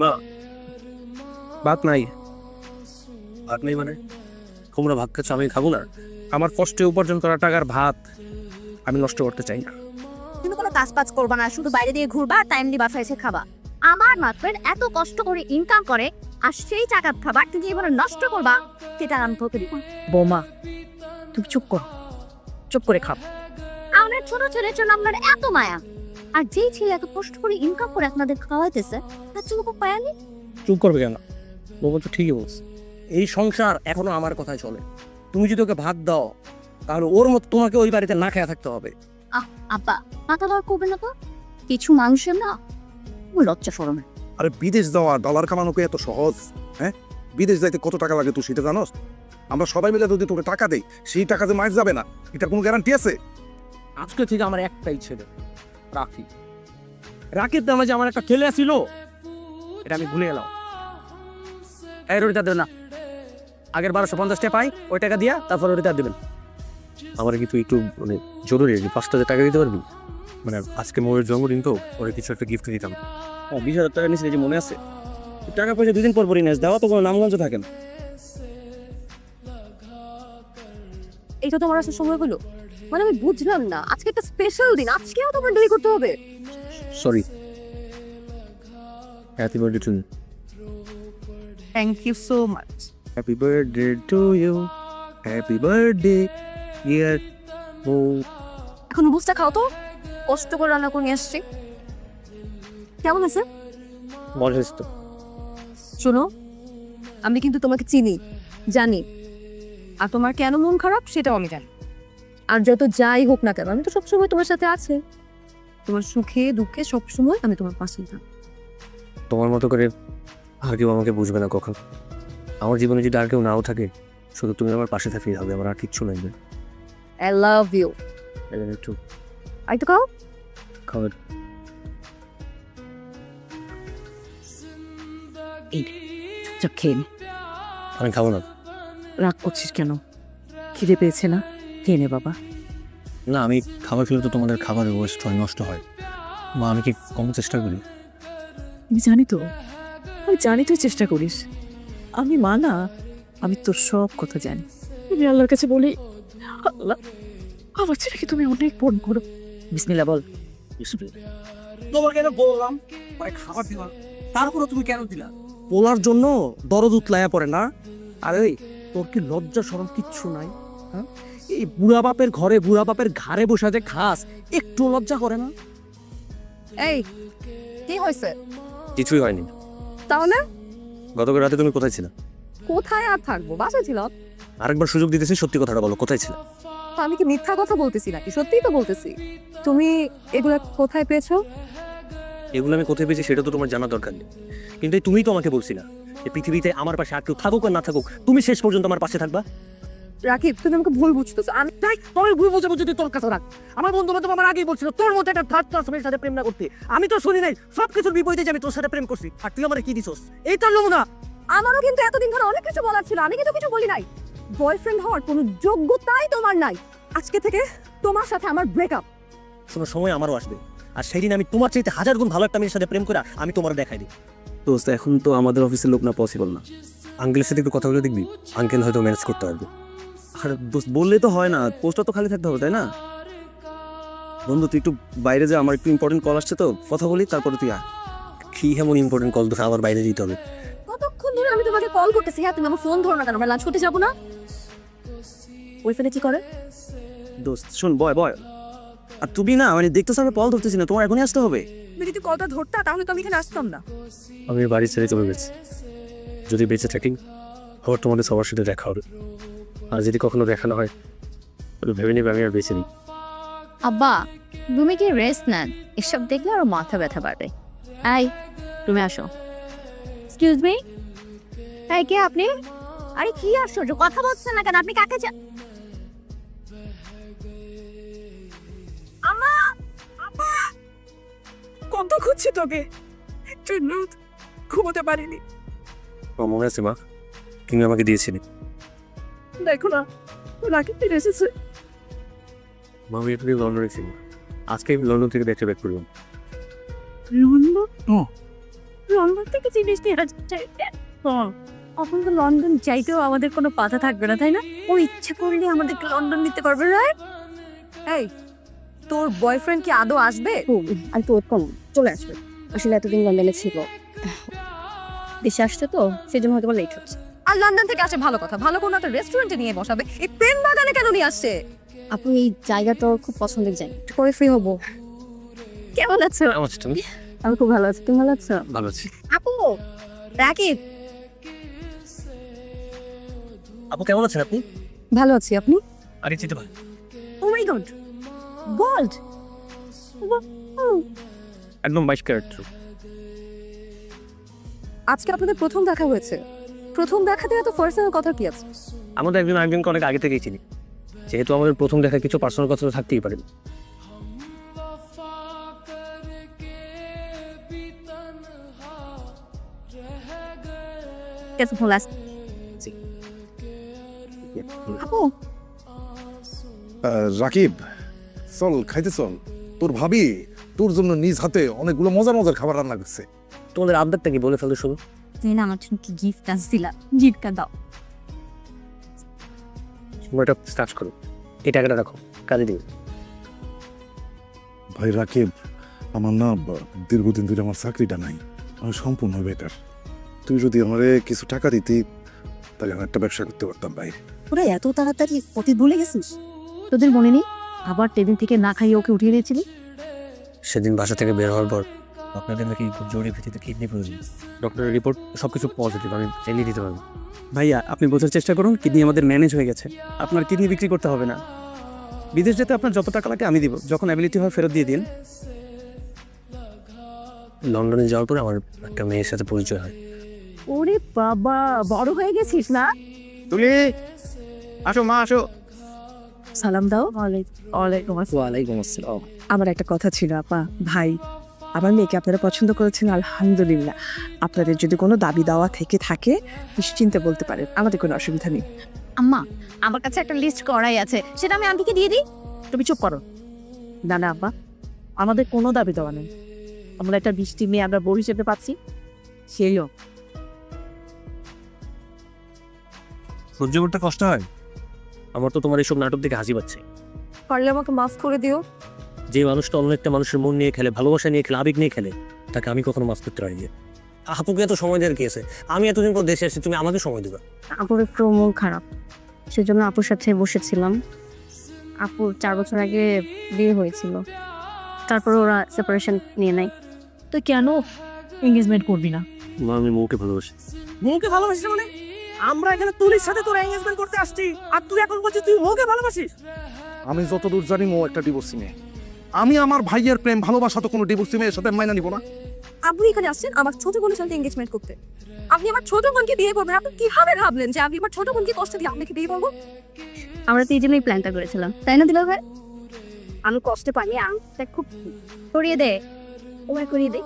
মা ভাত নাই। ভাত নেই মানে? তোমরা ভাত খাচ্ছ আমি খাব না। আমার কষ্টে উপার্জন করা টাকার ভাত আমি নষ্ট করতে চাই না। তুমি কোনো কাজ পাজ করবা না শুধু বাইরে দিয়ে ঘুরবা টাইমলি বাসায় এসে খাবা। আমার মাত্রের এত কষ্ট করে ইনকাম করে আর সেই টাকার খাবার তুমি এবার নষ্ট করবা সেটা আমি তোকে দিব বৌমা তুমি চুপ করো। চুপ করে খাও। আমার ছোট ছেলের জন্য আপনার এত মায়া। আর যেই ছেলে এত কষ্ট করে ইনকাম করে আপনাদের খাওয়াইতেছে তার জন্য মায়া নেই? চুপ করবে কেন? বউ তো ঠিকই বলছে। এই সংসার এখনও আমার কথাই চলে। তুমি যদি ওকে ভাত দাও তাহলে ওর মতো তোমাকে ওই বাড়িতে না খেয়ে থাকতে হবে। আহ, আব্বা মাথা দর করবে না তো? কিছু মানুষের না? খুব লজ্জা সরমে। আরে বিদেশ যাওয়া ডলার কামানো কি এত সহজ? হ্যাঁ? বিদেশ যাইতে কত টাকা লাগে তুই সেটা জানোস? আমরা সবাই মিলে যদি তোকে টাকা দেই সেই টাকা যে মাস যাবে না এটা কোনো গ্যারান্টি আছে? আজকে থেকে আমার একটাই ছেলে। রাখি। রাকির নামে যে আমার একটা ছেলে ছিল এটা আমি ভুলে গেলাম। এই রোটা দেবেন না। আগের বারোশো পঞ্চাশটা পাই ওই টাকা দিয়া তারপর রোটা দেবেন। আমার কিন্তু একটু মানে জরুরি আর কি পাঁচ হাজার টাকা দিতে পারবি? মানে আজকে মোয়ের জন্মদিন তো ওরে কিছু একটা গিফট দিতাম। ও বিশ হাজার টাকা নিয়েছিল যে মনে আছে টাকা পয়সা দুদিন পর পরই নেস দেওয়া তো কোনো নামগঞ্জ থাকে না। এইটা তোমার আসার সময় হলো মানে আমি বুঝলাম না। আজকে একটা স্পেশাল দিন আজকেও তোমার দেরি করতে হবে। Sorry happy birthday to thank you so much happy birthday to you happy birthday ইয়ার ও এখন বুঝটা খাও তো। কষ্ট করে রান্না করে নিয়ে আসছি। কেমন আছে মজা তো শোনো আমি কিন্তু তোমাকে চিনি জানি। আর তোমার কেন মন খারাপ সেটাও আমি জানি। আর যত যাই হোক না কেন আমি তো সবসময় তোমার সাথে আছে। তোমার সুখে দুঃখে সবসময় আমি তোমার পাশেই থাকি তোমার মতো করে আর কেউ আমাকে বুঝবে না কখন। আমার জীবনে যদি আর কেউ নাও থাকে শুধু তুমি আমার পাশে থাকলেই হবে আমার আর কিচ্ছু লাগবে I love you I too I তো খাও। খাবার চুপচাপ খেয়ে নে। আমি খাব না। রাগ করছিস কেন? খিদে পেয়েছে না? খেয়ে নে বাবা? না আমি খাবার খেলে তো তোমাদের খাবার ওয়েস্ট হয় নষ্ট হয়। মা আমি কি কম চেষ্টা করি? আমি জানি তো। আমি জানি তুই চেষ্টা করিস। আমি মা না আমি তোর সব কথা জানি। আমি আল্লাহর কাছে বলি আল্লাহ আমার ছেলেকে তুমি অনেক পণ করো। বিসমিল্লা বল। তোমার কেন বললাম? খাবার দিলাম। তারপরে তুমি কেন দিলা? বলার জন্য দরদ উতলায়া পড়ে না? আরে ওই তোর কি লজ্জা সরম কিচ্ছু নাই? হ্যাঁ? এই বুড়া বাপের ঘরে বুড়া বাপের ঘাড়ে বসে যে খাস একটু লজ্জা করে না? এই কি হয়েছে? কিছুই হয়নি। তাহলে গতকাল রাতে তুমি কোথায় ছিলে? কোথায় আর থাকব? বাসায় ছিলাম। আরেকবার সুযোগ দিতেছি সত্যি কথাটা বলো কোথায় ছিলে? তো আমি কি মিথ্যা কথা বলতেছি নাকি? সত্যিই তো বলতেছি। তুমি এগুলা কোথায় পেয়েছ? এগুলো আমি কোথায় পেয়েছি সেটা তো তোমার জানা দরকার নেই। কিন্তু তুমিই তো আমাকে বলছি না এই পৃথিবীতে আমার পাশে আর কেউ থাকুক আর না থাকুক তুমি শেষ পর্যন্ত আমার পাশে থাকবা? রাকিব তুমি আমাকে ভুল বুঝতেছো। আমি তাই তুমি ভুল তুই তোর কাছে রাখ। আমার বন্ধু বান্ধব আমার আগেই বলছিল তোর মধ্যে একটা থার্ড ক্লাস মেয়ের সাথে প্রেম না করতে। আমি তো শুনি নাই সব কিছুর বিপরীতে যে আমি তোর সাথে প্রেম করছি। আর তুই আমার কি দিছস? এই তোর নমুনা। আমারও কিন্তু এতদিন ধরে অনেক কিছু বলার ছিল আমি কিন্তু কিছু বলি নাই। বয়ফ্রেন্ড হওয়ার কোনো যোগ্যতাই তোমার নাই। আজকে থেকে তোমার সাথে আমার ব্রেকআপ শোনো সময় আমারও আসবে। আর সেই দিন আমি তোমার চাইতে হাজার গুণ ভালো একটা মেয়ের সাথে প্রেম করে আমি তোমার দেখাই দিই। দোস্ত এখন তো আমাদের অফিসের লোক না পসিবল না। আঙ্কেলের সাথে একটু কথা বলে দেখবি। আঙ্কেল হয়তো ম্যানেজ করতে পারবে। বললে তো হয় না পোস্টটা তো খালি থাকতে হবে তাই না? বন্ধু তুই একটু বাইরে যা আমার একটু ইম্পর্টেন্ট কল আসছে তো কথা বলি তারপরে তুই আয়। কি এমন ইম্পর্টেন্ট কল তোর আবার বাইরে দিতে হবে? কতক্ষণ ধরে আমি তোমাকে কল করতেছি? হ্যাঁ তুমি আমার ফোন ধরো না কেন? আমরা লাঞ্চ করতে যাব না? ওই ফোনে কি করে? দোস্ত শোন বয় বয়। আর তুমি না মানে দেখতেছ আমি কল ধরতেছি না তোমার এখনই আসতে হবে? তুমি যদি কলটা ধরতা তাহলে তো আমি এখানে আসতাম না। আমি বাড়ি ছেড়ে চলে গেছি। যদি বেঁচে থাকি আবার তোমাদের সবার সাথে দেখা হবে। আর যদি কখনো দেখা না হয় ভেবে নেবে আমি আর বেঁচে নিই। আব্বা তুমি কি রেস্ট নেন। এসব দেখলে আরও মাথা ব্যথা বাড়বে। আই তুমি আসো। এক্সকিউজ মি এই কে আপনি? আরে কি আশ্চর্য কথা বলছেন না কেন? আপনি কাকে চা আমা আপা কত খুঁজছি তোকে? একটু নুত ঘুমোতে পারিনি। মনে আছে মা তুমি আমাকে দিয়েছিলে। দেখো না রাকিব ফিরে এসেছে। মা আমি একটু লন্ডনে ছিলাম আজকে আমি লন্ডন থেকে দেখতে ব্যাক করলাম। লন্ডন? লন্ডন থেকে জিনিস নিয়ে আসছে। এখন তো লন্ডন চাইতেও আমাদের কোনো বাধা থাকবে না তাই না? ও ইচ্ছে করলে আমাদেরকে লন্ডন নিতে পারবে রাইট এই তোর বয়ফ্রেন্ড কি আদৌ আসবে? আর তো কম চলে আসবে। আসলে এতদিন লন্ডনে ছিল। দেশে আসছে তো সেই জন্য হয়তো লেট হচ্ছে। আর লন্ডন থেকে আসে ভালো কথা। ভালো কোনো একটা রেস্টুরেন্টে নিয়ে বসাবে। এই প্রেম বাগানে কেন নিয়ে আসছে? আপু এই জায়গাটা খুব পছন্দের জায়গা। একটু পরে ফ্রি হব। কেমন আছো? আমার তুমি? আমি খুব ভালো আছি। তুমি ভালো আছো? ভালো আছি। আপু রাকিব। আপু কেমন আছেন আপনি? ভালো আছি। আপনি? আরে চিনতে পারি ও মাই গড গোল্ড একদম বাইশ ক্যারেট আজকে আপনাদের প্রথম দেখা হয়েছে। প্রথম দেখাতে এত পার্সোনাল কথা কি আছে? আমাদের একজন আরেকজনকে অনেক আগে থেকেই চিনি। যেহেতু আমাদের প্রথম দেখা কিছু পার্সোনাল কথা তো থাকতেই পারে। আপু আহ, রাকিব চল খাইতে চল। তোর ভাবি তোর জন্য নিজ হাতে অনেকগুলো মজার মজার খাবার রান্না করছে। তোমাদের আবদারটা কি বলে ফেলো শুধু তুমি না আমার জন্য কি গিফট আসছিলা গিফটটা দাও। এটা স্টার্ট করো। এই টাকাটা রাখো কাজে দিবে। ভাই রাকিব আমার না দীর্ঘদিন ধরে আমার চাকরিটা নাই আমি সম্পূর্ণ বেটার তুই যদি আমারে কিছু টাকা দিতি তাহলে আমি একটা ব্যবসা করতে পারতাম ভাই। তোরা এত তাড়াতাড়ি অতীত ভুলে গেছিস? তোদের মনে নেই? আবার টেবিল থেকে না খাইয়ে ওকে উঠিয়ে দিয়েছিলি? সেদিন বাসা থেকে বের হওয়ার পর আপনাদের নাকি খুব জরুরি ভিত্তিতে কিডনি প্রয়োজন। ডক্টরের রিপোর্ট সব কিছু পজিটিভ আমি চাইলে দিতে পারব। ভাইয়া আপনি বোঝার চেষ্টা করুন কিডনি আমাদের ম্যানেজ হয়ে গেছে। আপনার কিডনি বিক্রি করতে হবে না। বিদেশ যেতে আপনার যত টাকা লাগে আমি দিব। যখন অ্যাবিলিটি হয় ফেরত দিয়ে দিন। লন্ডনে যাওয়ার পর আমার একটা মেয়ের সাথে পরিচয় হয়। ওরে বাবা বড় হয়ে গেছিস না? তুলি আসো মা আসো। সালাম দাও। ওয়ালাইকুম আসসালাম। ওয়ালাইকুম আসসালাম। আমার একটা কথা ছিল আপা ভাই। আমার মেয়েকে আপনারা পছন্দ করেছেন আলহামদুলিল্লাহ। আপনাদের যদি কোনো দাবি দাওয়া থেকে থাকে নিশ্চিন্তে বলতে পারেন। আমাদের কোনো অসুবিধা নেই। আম্মা আমার কাছে একটা লিস্ট করাই আছে। সেটা আমি আন্টিকে দিয়ে দিই? তুমি চুপ করো। না না আব্বা। আমাদের কোনো দাবি দেওয়া নেই। আমরা একটা বৃষ্টি মেয়ে আমরা বউ হিসেবে পাচ্ছি। সেইও সহ্য করতে কষ্ট হয়? আমার তো তোমার এইসব নাটক দেখে হাসি পাচ্ছে। পারলে আমাকে মাফ করে দিও। যে মানুষটা অন্য একটা মানুষের মন নিয়ে খেলে ভালোবাসা নিয়ে খেলে আবেগ নিয়ে খেলে তাকে আমি কখনো মাফ করতে পারি আপুকে এত সময় দেওয়ার কি আছে? আমি এতদিন পর দেশে আসছি তুমি আমাকে সময় দেবে। আপুর একটু মন খারাপ। সেজন্য আপুর সাথে বসেছিলাম। আপুর চার বছর আগে বিয়ে হয়েছিল। তারপর ওরা সেপারেশন নিয়ে নেয়। তো কেন এঙ্গেজমেন্ট করবি না? আমি মৌকে ভালোবাসি। মৌকে ভালোবাসিস মানে? আমরা এখানে তুলির সাথে তোর এঙ্গেজমেন্ট করতে আসছি। আর তুই এখন বলছিস তুই মৌকে ভালোবাসিস? আমি যতদূর জানি মৌ একটা ডিভোর্সি মেয়ে। আমি আমার ভাইয়ের প্রেম ভালোবাসা তো কোনো ডিভোর্সি মেয়ের সাথে মাইনা নিব না। আপনি এখানে আসছেন আমার ছোট বোনের সাথে এঙ্গেজমেন্ট করতে। আপনি আমার ছোট বোনকে বিয়ে করবেন আপনি কীভাবে ভাবলেন যে আমি আমার ছোট বোনকে কষ্ট দিয়ে আপনাকে বিয়ে করব? আমরা তো এই জন্যই প্ল্যানটা করেছিলাম তাই না দিলাভাই আমি কষ্ট পাইনি আমি খুব করিয়ে দে ও করিয়ে দে।